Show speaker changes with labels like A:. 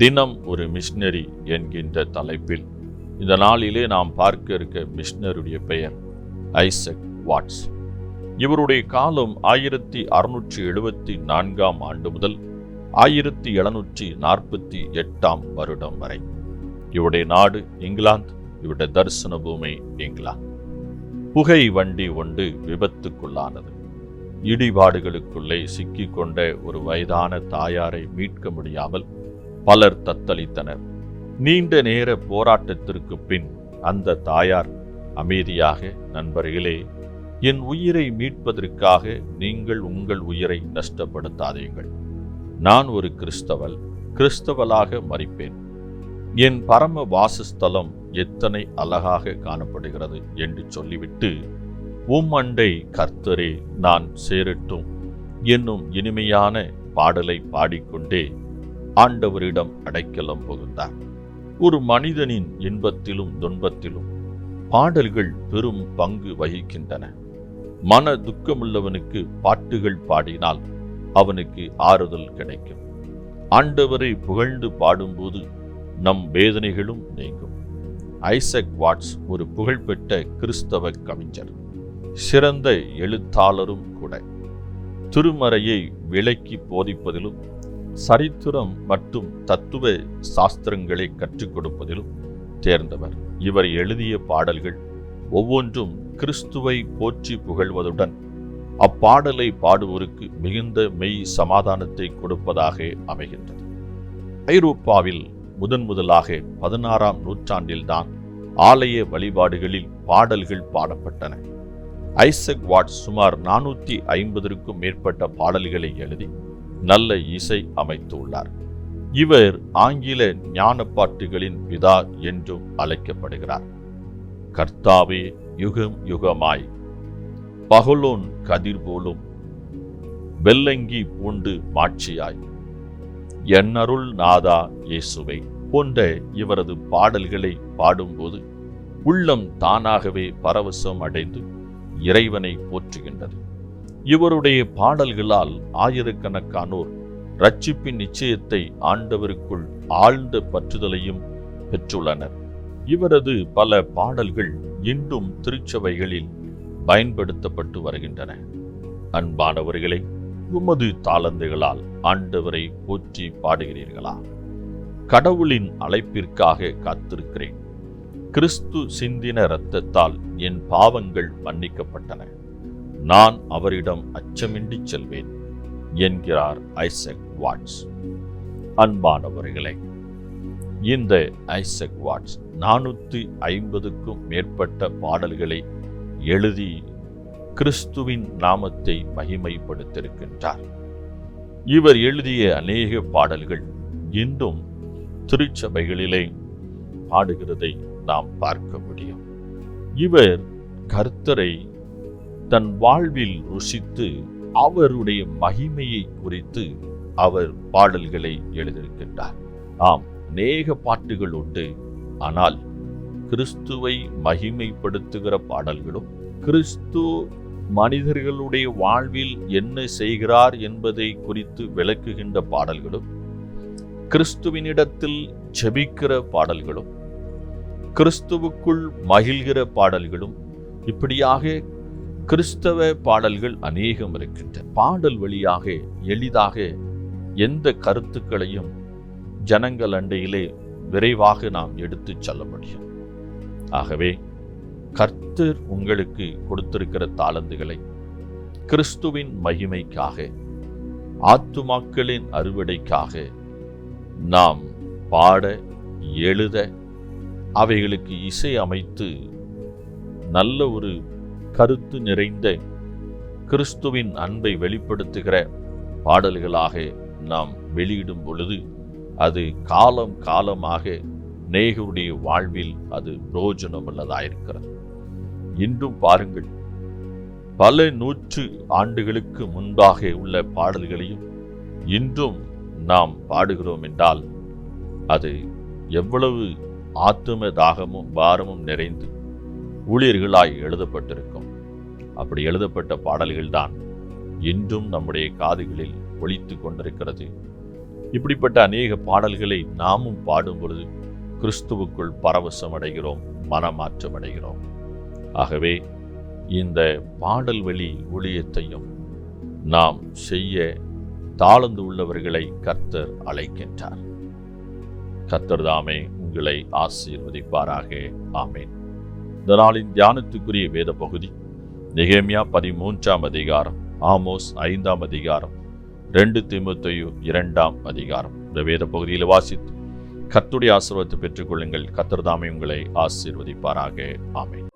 A: தினம் ஒரு மிஷினரி என்கின்ற தலைப்பில் இந்த நாளிலே நாம் பார்க்க இருக்க மிஷினருடைய பெயர் ஐசக் வாட்ஸ். இவருடைய காலம் ஆயிரத்தி அறுநூற்றி எழுபத்தி நான்காம் ஆண்டு முதல் ஆயிரத்தி எழுநூற்றி நாற்பத்தி எட்டாம் வருடம் வரை. இவருடைய நாடு இங்கிலாந்து இவருடைய தரிசன பூமி இங்கிலாந்து. புகை வண்டி ஒன்று விபத்துக்குள்ளானது. இடிபாடுகளுக்குள்ளே சிக்கிக்கொண்ட ஒரு வயதான தாயாரை மீட்க முடியாமல் பலர் தத்தளித்தனர். நீண்ட நேர போராட்டத்திற்கு பின் அந்த தாயார் அமைதியாக நண்பர்களே என் உயிரை மீட்பதற்காக நீங்கள் உங்கள் உயிரை நஷ்டப்படுத்தாதீர்கள். நான் ஒரு கிறிஸ்தவல் கிறிஸ்தவலாக மறிப்பேன். என் பரம வாசஸ்தலம் எத்தனை அழகாக காணப்படுகிறது என்று சொல்லிவிட்டு உம் அண்டை கர்த்தரே நான் சேரட்டும் என்னும் இனிமையான பாடலை பாடிக்கொண்டே ஆண்டவரிடம் அடைக்கலம் புகுந்தார். ஒரு மனிதனின் இன்பத்திலும் துன்பத்திலும் பாடல்கள் பெரும் பங்கு வகிக்கின்றன. மன துக்கமுள்ளவனுக்கு பாட்டுகள் பாடினால் அவனுக்கு ஆறுதல் கிடைக்கும். ஆண்டவரை புகழ்ந்து பாடும்போது நம் வேதனைகளும் நீங்கும். ஐசக் வாட்ஸ் ஒரு புகழ்பெற்ற கிறிஸ்தவ கவிஞர். சிறந்த எழுத்தாளரும் கூட. திருமறையை விலக்கி போதிப்பதிலும் சரித்திரம் மற்றும் தத்துவ சாஸ்திரங்களை கற்றுக் கொடுப்பதிலும் தேர்ந்தவர். இவர் எழுதிய பாடல்கள் ஒவ்வொன்றும் கிறிஸ்துவை போற்றி புகழ்வதுடன் அப்பாடலை பாடுவோருக்கு மிகுந்த மெய் சமாதானத்தை கொடுப்பதாக அமைகின்றது. ஐரோப்பாவில் முதன் முதலாக பதினாறாம் நூற்றாண்டில்தான் ஆலய வழிபாடுகளில் பாடல்கள் பாடப்பட்டன. ஐசக் வாட் சுமார் நானூற்றி ஐம்பதற்கும் மேற்பட்ட பாடல்களை எழுதி நல்ல இசை அமைத்துள்ளார். இவர் ஆங்கில ஞானப்பாட்டுகளின் பிதா என்றும் அழைக்கப்படுகிறார். கர்த்தாவே யுகம் யுகமாய். பகலோன் கதிர் போலும். வெள்ளங்கி பூண்டு மாட்சியாய். என்னருள் நாதா இயேசுவை. போன்ற இவரது பாடல்களை பாடும்போது உள்ளம் தானாகவே பரவசம் அடைந்து இறைவனை போற்றுகின்றது. இவருடைய பாடல்களால் ஆயிரக்கணக்கானோர் ரட்சிப்பின் நிச்சயத்தை ஆண்டவருக்குள் ஆழ்ந்த பற்றுதலையும் பெற்றுள்ளனர். இவரது பல பாடல்கள் இன்றும் திருச்சபைகளில் பயன்படுத்தப்பட்டு வருகின்றன. அன்பானவர்களே உமது தாளந்துகளால் ஆண்டவரை போற்றி பாடுகிறீர்களா? கடவுளின் அழைப்பிற்காக காத்திருக்கிறேன். கிறிஸ்து சிந்தின இரத்தத்தால் என் பாவங்கள் மன்னிக்கப்பட்டன. நான் அவரிடம் அச்சமின்றி செல்வேன் என்கிறார் ஐசக் வாட்ஸ். அன்பானவர்களே இந்த ஐசக் வாட்ஸ் நானூற்றி ஐம்பதுக்கும் மேற்பட்ட பாடல்களை எழுதி கிறிஸ்துவின் நாமத்தை மகிமைப்படுத்தியிருக்கின்றார். இவர் எழுதிய அநேக பாடல்கள் இன்றும் திருச்சபைகளிலே பாடுகிறதை நாம் பார்க்க முடியும். இவர் கர்த்தரை தன் வாழ்வில் ருசித்து அவருடைய மகிமையை குறித்து அவர் பாடல்களை எழுதியிருக்கின்றார். ஆம் அநேக பாட்டுகள் உண்டு. ஆனால் கிறிஸ்துவை மகிமைப்படுத்துகிற பாடல்களும் கிறிஸ்து மனிதர்களுடைய வாழ்வில் என்ன செய்கிறார் என்பதை குறித்து விளக்குகின்ற பாடல்களும் கிறிஸ்துவினிடத்தில் ஜெபிக்கிற பாடல்களும் கிறிஸ்துவுக்குள் மகிழ்கிற பாடல்களும் இப்படியாக கிறிஸ்தவ பாடல்கள் அநேகம் இருக்கின்றன. பாடல் வழியாக எளிதாக எந்த கருத்துக்களையும் ஜனங்கள் அண்டையிலே விரைவாக நாம் எடுத்துச் செல்ல முடியும். ஆகவே கர்த்தர் உங்களுக்கு கொடுத்திருக்கிற தாளந்துகளை கிறிஸ்துவின் மகிமைக்காக ஆத்துமாக்களின் அறுவடைக்காக நாம் பாட எழுத அவைகளுக்கு இசை அமைத்து நல்ல ஒரு கருத்து நிறைந்த கிறிஸ்துவின் அன்பை வெளிப்படுத்துகிற பாடல்களாக நாம் வெளியிடும் பொழுது அது காலம் காலமாக நேகருடைய வாழ்வில் அது புரோஜனமுள்ளதாயிருக்கிறது இன்றும் பாருங்கள் பல நூற்று ஆண்டுகளுக்கு முன்பாக உள்ள பாடல்களையும் இன்றும் நாம் பாடுகிறோம் என்றால் அது எவ்வளவு ஆத்தும தாகமும் பாரமும் நிறைந்து ஊழியர்களாய் எழுதப்பட்டிருக்கும். அப்படி எழுதப்பட்ட பாடல்கள்தான் இன்றும் நம்முடைய காதுகளில் ஒழித்து கொண்டிருக்கிறது. இப்படிப்பட்ட அநேக பாடல்களை நாமும் பாடும் பொழுது கிறிஸ்துவுக்குள் பரவசம் அடைகிறோம் மனமாற்றம் அடைகிறோம் ஆகவே இந்த பாடல் வழி ஊழியத்தையும் நாம் செய்ய தாழ்ந்து உள்ளவர்களை கர்த்தர் அழைக்கின்றார். கர்த்தர் தாமே உங்களை ஆசீர்வதிப்பாராக. ஆமேன். இந்த நாளின் தியானத்துக்குரிய வேத பகுதி. நிகேமியா பதிமூன்றாம் அதிகாரம் ஆமோஸ் ஐந்தாம் அதிகாரம் ரெண்டு திமுத்தையு இரண்டாம் அதிகாரம். இந்த வேத பகுதியில் வாசித்து கத்துடைய ஆசீர்வாதத்தை பெற்றுக்கொள்ளுங்கள். கர்த்தர் உங்களை ஆசீர்வதிப்பாராக. ஆமேன்.